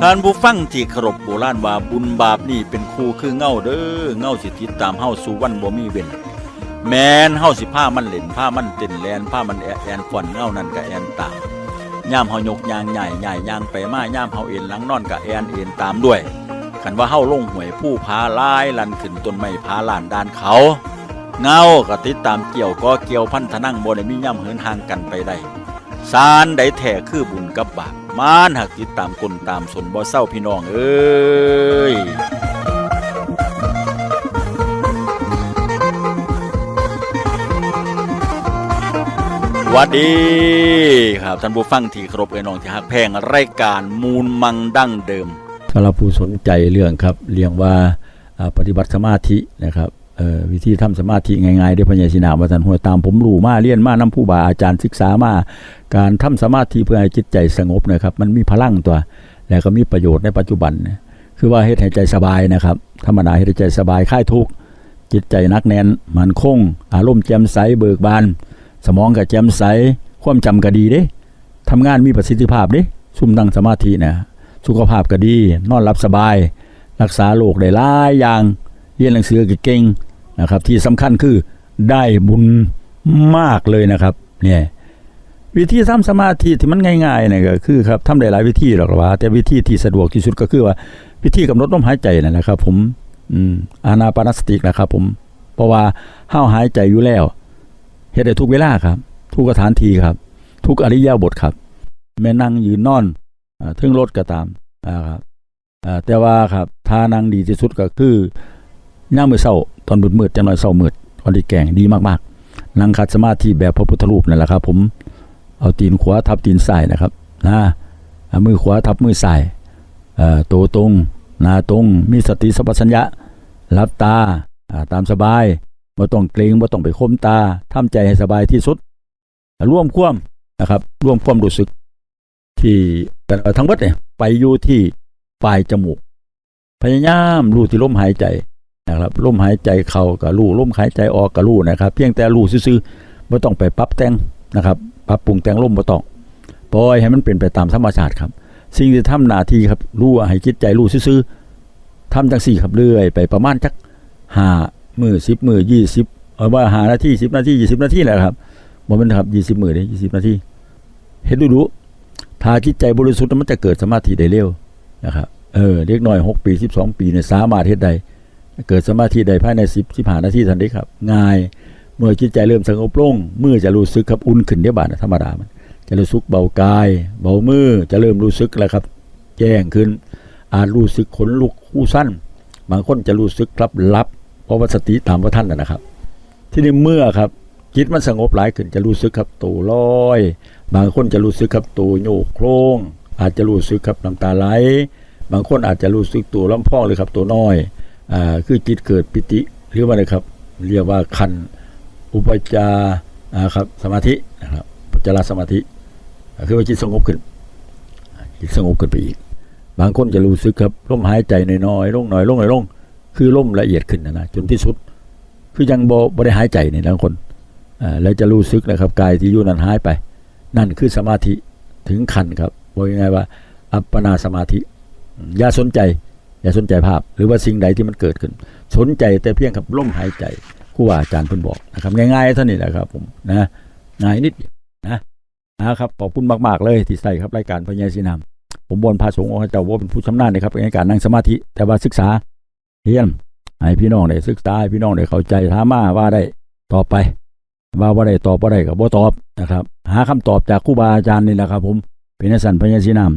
ท่านผู้ฟังที่เคารพโบราณว่าบุญบาปนี่เป็นครูคือเงาเด้อเงาสิติดตามเฮาสู่วันบ่มีเว้นแมนเฮาสิพามันเล่นพามันเต้นแลนพามันแอแอนฟอนเงานั่นก็แอนตามย่ามเฮายกยางใหญ่ใหญ่ยางไปมาย่ามเฮาเอ็นหลังนอนก็แอนเอ็นตามด้วยคันว่าเฮาลงหวยผู้พาลายลันขึ้นต้นไม้พาลานด้านเขา เงาก็ติดตามเกี่ยวก็เกี่ยวพันธนั่งบ่ได้มีย่ำเหินห่างกันไปได้ สารใดแท้คือบุญกับบาปมานหักติดตามกลตามสนบ่เศร้าพี่น้องเอ้ยวัดดีครับท่านผู้ฟังที่เคารพเอ้ยน้องที่ฮักแพงรายการมูลมังดั้งเดิมสำหรับผู้สนใจเรื่องครับเรียงว่าปฏิบัติสมาธินะครับ วิธีทำสมาธิง่ายๆได้พญาชินาว่าท่านหัวตามผมรู้มาเรียนมานํผู้บาอาจารย์ศึกษามาการทำสมาธิเพื่อให้จิตใจสงบนะครับ มันมีพลังตัว แล้วก็มีประโยชน์ในปัจจุบันนะคือว่าเฮ็ดให้ใจสบายนะครับธรรมดาเฮ็ดให้ใจสบายคลายทุกข์จิตใจนักแน่นมันคง อารมณ์แจ่มใสเบิกบาน สมองก็แจ่มใสความจำก็ดีเด้ทำงานมีประสิทธิภาพเด้ซุ่มนั่งสมาธินะสุขภาพก็ดี นอนหลับสบาย รักษาโรคได้หลายอย่างเรียนหนังสือก็เก่ง นะครับ ที่สำคัญคือได้บุญมากเลยนะครับเนี่ยวิธีทำสมาธิที่มันง่ายๆเนี่ยก็คือครับทำได้หลายวิธีหรอกว่า แต่วิธีที่สะดวกที่สุดก็คือว่า วิธีกำหนดลมหายใจนั่นแหละครับ ผมอืมอานาปานสตินะครับ ผม เพราะว่าเฮาหายใจอยู่แล้วเฮ็ดได้ทุกเวลาครับ ทุกสถานที่ครับ ทุกอริยบทครับ แม่นั่งยืนนอนอ่าถึงรถก็ตามอ่าครับอ่าแต่ว่าครับท่านั่งดีที่สุดก็คือ ย่ามมือเช้าตอนมืดๆจังหน่อยเช้ามืดตอนที่แกงดีมากๆนั่งคัดสมาธิแบบพระพุทธรูปนั่นแหละครับ ผมเอาตีนขวาทับตีนซ้ายนะครับนะมือขวาทับมือซ้ายตัวตรงหน้าตรงมีสติสัมปชัญญะหลับตาตามสบายบ่ต้องเกรงบ่ต้องไปคมตาทำใจให้สบายที่สุด ร่วมควมนะครับ ร่วมความรู้สึก ที่แต่ทั้งหมดเนี่ยไปอยู่ที่ปลายจมูก พยายามรู้ที่ลมหายใจ นะครับลมหายใจเข้ากับรู้ลมหายใจออกกับรู้นะครับ เพียงแต่รู้ซื่อๆบ่ต้องไปปรับแต่งนะครับปรับปรุงแต่งลมบ่ต้องปล่อยให้มันเป็นไปตามธรรมชาติครับ สิ่งที่ทำหน้าที่ครับรู้ให้จิตใจรู้ซื่อๆทำจังสี่ครับเรื่อยไปประมาณจักห้ามือสิบมือยี่สิบเอาว่าหานาทีสิบนาทียี่สิบนาทีแหละครับบ่แมันครับยี่สิบมือเลยยี่สิบนาทีเห็นดูดูถ้าจิตใจบริสุทธิ์มันจะเกิดสมาธิได้เร็วนะครับเออเล็กน้อยหกปีสิบสองปีเนี่ยสามารถเฮ็ดได้ เกิดสมาธิได้ภายในสิบสิบหานาทีทันทีครับ ง่าย เมื่อจิตใจเริ่มสงบลงมือจะรู้สึกครับอุ่นขึ้นเดียบาดนะธรรมดามัน จะรู้สึกเบากาย เบามือจะเริ่มรู้สึกแล้วครับ แจ้งขึ้น อาจรู้สึกขนลุกคู่สั้น บางคนจะรู้สึกครับรับเพราะว่าสติตามพระท่านนะครับ ที่นี่เมื่อครับจิตมันสงบหลายขึ้นจะรู้สึกครับตัวลอย บางคนจะรู้สึกครับตัวโยกโครงอาจจะรู้สึกครับน้ำตาไหล บางคนอาจจะรู้สึกตัวลำพองเลยครับตัวน้อย อ่าคือจิตเกิดปิติหรือว่าอะไรครับ เรียกว่าคันอุปจาอ่าครับสมาธินะครับอุปจารสมาธิคือว่าจิตสงบขึ้น จิตสงบขึ้นไปอีก บางคนจะรู้สึกครับลมหายใจน้อยๆลงหน่อยลงหน่อยลงคือลมละเอียดขึ้นนะนะจนที่สุด คือยังบบ่ได้หายใจในบางคนอ่าแล้วจะรู้สึกนะครับกายที่อยู่นั้นหายไป นั่นคือสมาธิถึงขันครับบอกยังไงว่า อัปปนาสมาธิ อย่าสนใจ อย่าสนใจภาพหรือว่าสิ่งใดที่มันเกิดขึ้น สนใจแต่เพียงกับลมหายใจครูว่าอาจารย์เพิ่นบอกนะครับง่ายๆเท่านี้แหละครับ ผมนะง่ายนิดเดียวนะนะครับขอบคุณมากๆเลยที่ใส่ครับรายการพญาสีนามผมบนพาสงฆ์องค์เจ้าว่าเป็นผู้ชำนาญนะครับในการนั่งสมาธิแต่ว่าศึกษาเรียนให้พี่น้องได้ศึกษาให้พี่น้องได้เข้าใจถามมาว่าได้ตอบไป ว่าว่าได้ตอบว่าได้กับว่าตอบนะครับ หาคำตอบจากครูบาอาจารย์นี่แหละครับ ผมเป็นนักสันพญาสีนาม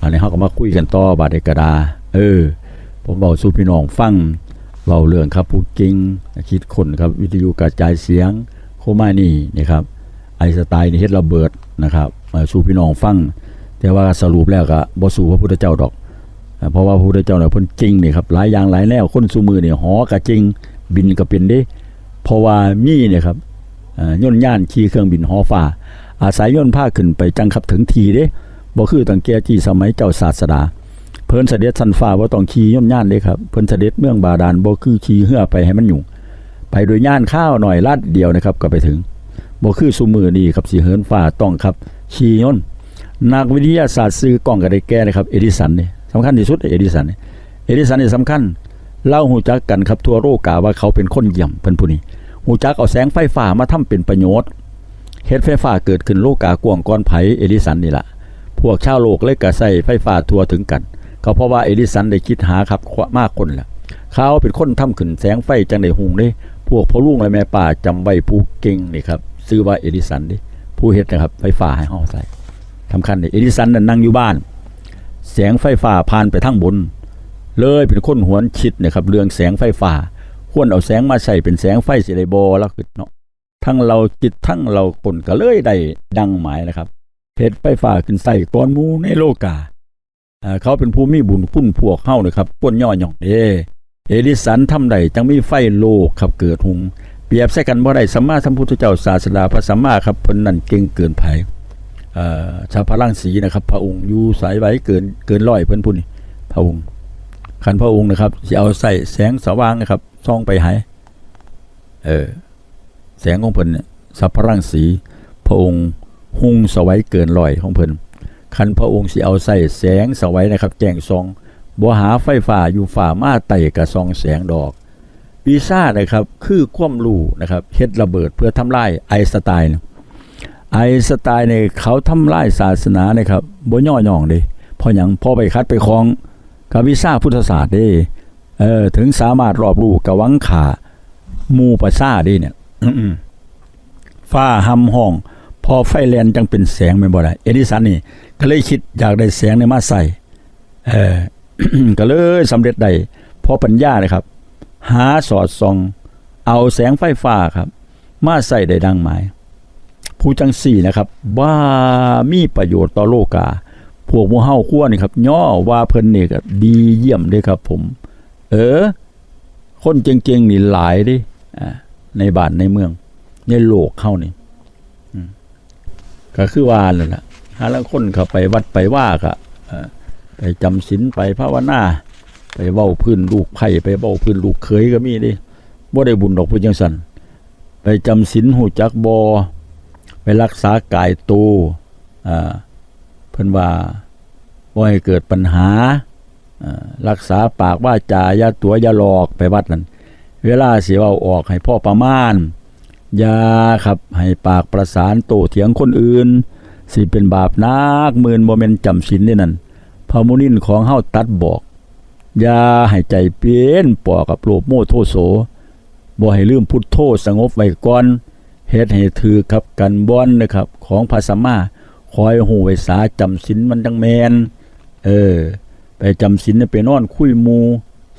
อันนี้เขาก็มาคุยกันต่อบาดเดกระดา เออ ผมบอกสู่พี่น้องฟังเบาเรื่องครับผู้เก่งคิดคนครับ วิทยุกระจายเสียง โคมานี่นะครับ ไอสไตล์นี่เฮ็ดระเบิดนะครับสู่พี่น้องฟังแต่ว่าสรุปแล้วก็บ่สู่พระพุทธเจ้าดอก เพราะว่าพระพุทธเจ้าเนี่ยพิ่นจริงนี่ครับหลายอย่างหลายแนวคนสูมือเนี่ยหอก็จริง บินก็เป็นเด้เพราะว่ามีเนี่ยครับอ่าย่นย่านขี่เครื่องบินหอฟ้า อาศัยย่นผ้าขึ้นไปจังขับถึงทีเด้บ่คือตั้งแก่ที่สมัยเจ้าศาสดา เพิ่นเสด็จสันฟ้าว่าต้องขี่ย่นย่านเด้ครับเพิ่นเสด็จเมืองบาดาลบ่คือขี่เหือไปให้มันยุ่งไปโดยย่านข้าวหน่อยลาดเดียวนะครับก็ไปถึงบ่คือซุมือนี่ครับสิเหินฟ้าต้องครับขี่ย่นนักวิทยาศาสตร์ซื้อกล้องก็ได้แก้นะครับเอดิสันนี่สำคัญที่สุดเอดิสันนี่เอดิสันนี่สำคัญเล่าหูจักกันครับทั่วโลกกาว่าเขาเป็นคนเยี่ยมเพิ่นผู้นี้หูจักเอาแสงไฟฟ้ามาทำเป็นประโยชน์เฮ็ดไฟฟ้าเกิดขึ้นโลกกากว้างก่อนไผเอดิสันนี่ล่ะพวกชาวโลกเลยก็ใช้ไฟฟ้าทั่วถึงกัน ก็เพราะว่าเอดิสันได้คิดหาครับมากคนแหละเขาเป็นคนทำขึ้นแสงไฟจังได้หุงเด้พวกพ่อลุงและแม่ป้าจำไว้ผู้เก่งนี่ครับชื่อว่าเอดิสันด้ผู้เฮ็ดนะครับไฟฟ้าให้เฮาใช้สำคัญนี่เอดิสันนั่นนั่งอยู่บ้าน แสงไฟฟ้าผ่านไปทั้งบน เลยเป็นคนหวนคิดนี่ครับเรื่องแสงไฟฟ้า ควรเอาแสงมาใส่เป็นแสงไฟสิได้บ่แล้วคือเนาะทั้งเราจิตทั้งเราคนก็เลยได้ดังหมายนะครับเพชรไฟฟ้าขึ้นใส่ก้อนมูในโลกา เขาเป็นผู้มีบุญคุณพวกเฮานะครับป้นย่อหย่องเด้เอดิสันทำได้จังมีไฟโลกครับเกิดหุง เปรียบใส่กันบ่ได้สัมมาสัมพุทธเจ้าศาสดาพระสัมมาครับเพิ่นนั่นเก่งเกินไผ่ชาวพระลังสีนะครับ พระองค์อยู่สายไว้เกินเกินร้อยเพิ่นผู้นี้พระองค์คันพระองค์นะครับจะเอาใส่แสงสว่างนะครับส่องไปหายเออแสงของเพิ่นสัพพรังสี พระองค์หุ่งสวัยเกินลอยของเพิ่น คันพระองค์สิเอาใส่แสงสวัยนะครับ แจ้งซองบ่หาไฟฟ้าอยู่ฝ่ามาไต่กระซองแสงดอกวีซ่านะครับคือความรู้นะครับเฮ็ดระเบิดเพื่อทำลายไอสไตน์ไอสไตน์เนี่ยเขาทำลายศาสนานะครับบ่ย่อหย่องเด้เพราะหยังพอไปคัดไปคล้องกับวิซ่าพุทธศาสตร์เด้เออถึงสามารถรอบรู้กะวังขามูประซ่าได้เนี่ยอื้อๆฟ้าหำห้อง พอไฟแลนจังเป็นแสงแม่นบ่ได้เอดิสันนี่ก็เลยคิดอยากได้แสงในมาใส่เออก็เลยสำเร็จได้เพอปัญญานะครับ หาสอดส่อง เอาแสงไฟฟ้าครับ มาใส่ได้ดังหมาย ผู้จังสี่นะครับว่ามีประโยชน์ต่อโลกา พวกมูเฮาคั่วนี่ครับย่อว่าเพิ่นนี่ก็ดีเยี่ยมเด้ครับผม เออ คนเก่งๆนี่หลายดิอ่าในบ้านในเมือง ในโลกเฮานี่ ก็คือว่านั่นแหละหาลางคนเข้าไปวัดไปว่าก็เอ่อไปจำศีลไปภาวนาไปเว้าพื้นลูกไผ่ไปเว้าพื้นลูกเขยก็มีเดิบ่ได้บุญดอกผู้จังซั่นไปจำศีลหูจักบ่ไปรักษากายตัวอ่าเพิ่นว่าบ่ให้เกิดปัญหาอ่อรักษาปากว่าจายาตัวยาหลอกไปวัดนั่นเวลาสิเว้าออกให้พ่อประมาณ อย่าครับให้ปากประสานโตเถียงคนอื่น สิเป็นบาปนักหมื่นบ่แม่นจำศีลนี่นั่นพระมุนินของเฮาตัดบอก อย่าให้ใจเปลี่ยนปอกับโลภโมโทโสบ่ให้ลืมพุทโธสงบไว้ก่อนเฮ็ดให้ถือกับกันบอนนะครับ ของพระสัมมาคอยหูไว้สาจำศีลมันจังแมนเออ ไปจำศีลน่ไปนอนคุยมู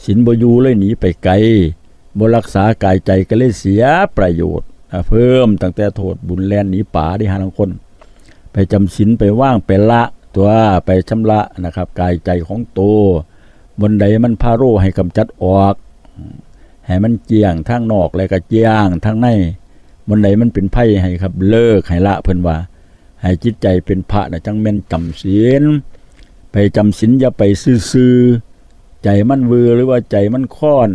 ศีลบ่อยู่เลยหนีไปไกลบ่รักษากายใจก็เลยเสียประโยชน์ เพิ่มตั้งแต่โทษบุญแลนหนีป่าได้หาลังคน ไปจำศีลไปว่างไปละตัวไปชำระนะครับ กายใจของตัวบนใดมันพาโรให้กำจัดออกให้มันเจียงทางนอกแล้วก็เจียงทางในบนใดมันเป็นไพ่ให้ครับ เลิกให้ละเพิ่นว่า ให้จิตใจเป็นพระนะจังแม่นจำศีลไปจำศีลอย่าไปซื่อใจมันเวอหรือว่าใจมันค้อน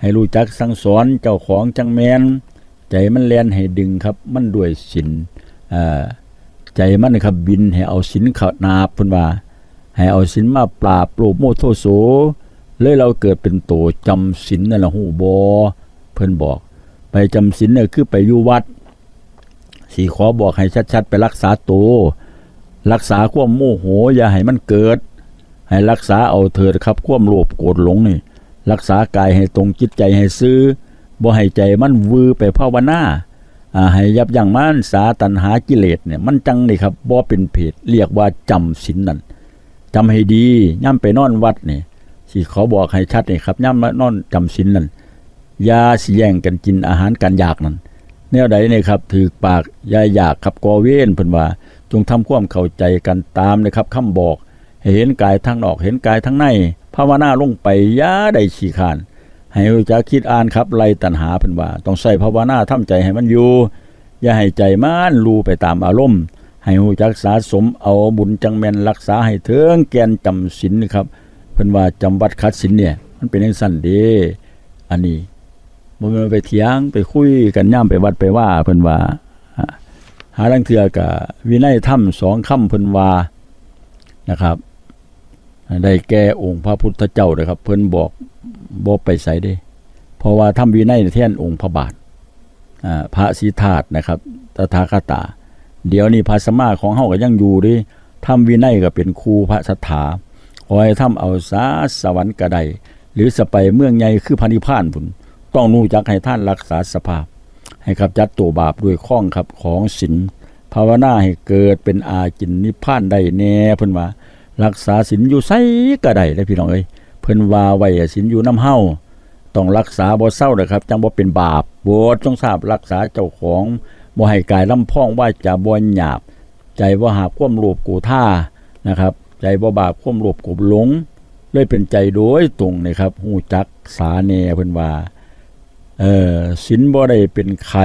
ให้รู้จักสั่งสอนเจ้าของจังแมน ใจมันแลนให้ดึงครับ มันด้วยศีลใจมันนะครับบินให้เอาศีลขานาพิ่นว่า ให้เอาศีลมาปราบโลภโมโทโสเลยเราเกิดเป็นโตจำศีลนั่นละฮู้บ่เพิ่นบอก ไปจำศีลเนี่ยคือไปอยู่วัดสีขอบอกให้ชัด ๆ ไปรักษาโตรักษาความโมโห อย่าให้มันเกิด ให้รักษาเอาเถิดครับความโลภโกรธหลงนี่ รักษากายให้ตรงจิตใจให้ซื้อ บ่ให้ใจมันวือไปภาวนาอ่าให้ยับยั้งมันสาตัณหากิเลสเนี่ยมันจังนี่ครับบ่เป็นเพศเรียกว่าจำศีลนั่นจำให้ดีย่ำไปนอนวัดนี่สิขอบอกให้ชัดนี่ครับย่ำมานอนจำศีลนั่นยาสิแย่งกันกินอาหารกันอยากนั่นแนวใดเนี่ยครับถือปากยาอยากขับกอเว้นเพิ่นว่า จงทำความเข้าใจกันตามนะครับคำบอกหเห็นกายทั้งนอกเห็นกายทั้งในภาวนาลงไปยาได้ฉีขาน ให้รู้จักคิดอ่านครับไล่ตัณหาเพิ่นว่า ต้องใส่ภาวนาทำใจให้มันอยู่ อย่าให้ใจมันรู้ไปตามอารมณ์ ให้รู้จักสะสมเอาบุญจังแมนรักษาให้ถึงแกนจำศีลครับเพิ่นว่าจำวัดคัดศีลเนี่ย มันเป็นจังซั่นเด้อันนี้บ่แม่นไปเถียงไปคุยกันย่ํไปวัดไปว่าเพิ่นว่าหาลังเทือก็วินัยธรรมสองคำเพิ่นว่านะครับ ได้แก่องค์พระพุทธเจ้านะครับ เพิ่นบอกบ่ไปใส่เด้ เพราะว่าทำวินัยแท่นองค์พระบาทพระสีธาตุนะครับตถาคตา เดี๋ยวนี้พระสมาของเฮาก็ยังอยู่ดิทำวินัยก็เป็นครูพระสถาขอให้ทำเอาสาสวรรค์ก็ไดหรือสไปเมืองใหญ่คือพระนิพานพุ่นต้องรู้จักให้ท่านรักษาสภาพ ให้กับจัดตัวบาปด้วยข้องครับของศีลภาวนาให้เกิดเป็นอาจินนิพพานได้แน่เพิ่นว่า รักษาศีลอยู่ไสก็ได้เด้อพี่น้องเอ้ยเพิ่นว่าไว้ศีลอยู่น้ำเฮาต้องรักษาบ่เศร้านะครับจังบ่เป็นบาปโบสต้องทราบรักษาเจ้าของบ่ให้กายลำพองว่าจะบ่หยาบ ใจบ่หาควมโลภกูท่านะครับ ใจบ่บาปควมโลภกูหลง เลยเป็นใจโดยตรงนะครับฮู้จักสาแน่เพิ่นว่าเออศีลบ่ได้เป็นใคร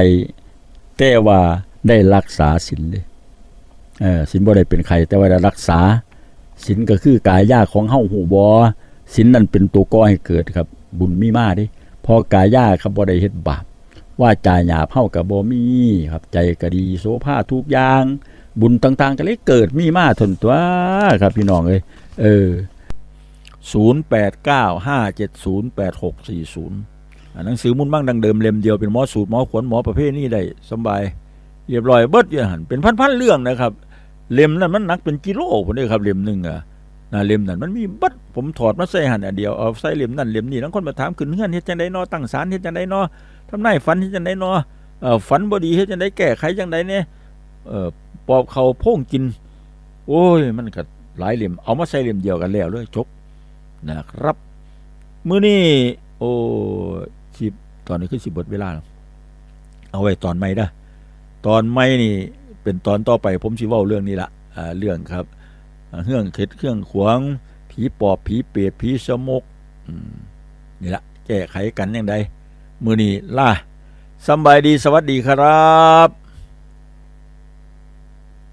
แต่ว่าได้รักษาศีลเด้เออศีลบ่ได้เป็นใครแต่ว่าได้รักษา ศีลก็คือกายยาของเฮาหูบ่ศีลนั่นเป็นตัวก่อให้เกิดครับ บุญมีมาเด้พอกายยาครับบ่ได้เฮ็ดบาปว่าจาหยาบเฮาก็บ่มีครับใจก็ดีโสภาทุกอย่าง บุญต่างๆก็เลยเกิดมีมาทนตัวครับพี่น้องเอ้ยเออ0895708640อ่าหนังสือมุ่นมั่งดังเดิมเล่มเดียวเป็นหมอสูตรหมอขวนหมอประเภทนี้ได้สบายเรียบร้อยเบิดอยู่หันเป็นพันๆเรื่องนะครับ เล่มนั้นมันหนักเป็นกิโลพุ่นเด้ครับเล่มหนึ่งอะนะเล่มนั้นมันมีบัดผมถอดมาใส่หันอันเดียวเอาใส่เล่มนั้นเล่มนี้แล้วคนมาถามขึ้นเฮือนเฮ็ดจังได๋นาะตั้งศาลเฮ็ดจังได๋นาะทำนายฝันเฮ็ดจังได๋นาะเอ่อฝันบ่ดีเฮ็ดจังได๋แก้ไขจังได๋เนี่ยเอ่อปอบเขาโพ่งกิน โอ้ย มันก็หลายเล่มเอามาใส่เล่มเดียวกันแล้วเลยจบนะครับมื้อนี้โอ้สิบตอนนี้คือสิเบิดเวลาแล้วเอาไว้ตอนใหม่เด้อตอนใหม่นี่ เป็นตอนต่อไปผมชิเว้าเรื่องนี้ละเรื่องครับอ่าเรื่องเข็ดเครื่องขวางผีปอบผีเปรตผีสมกอืนี่ละแก้ไขกันอย่างใดมือนี้ล่ะสบายดีสวัสดีครับ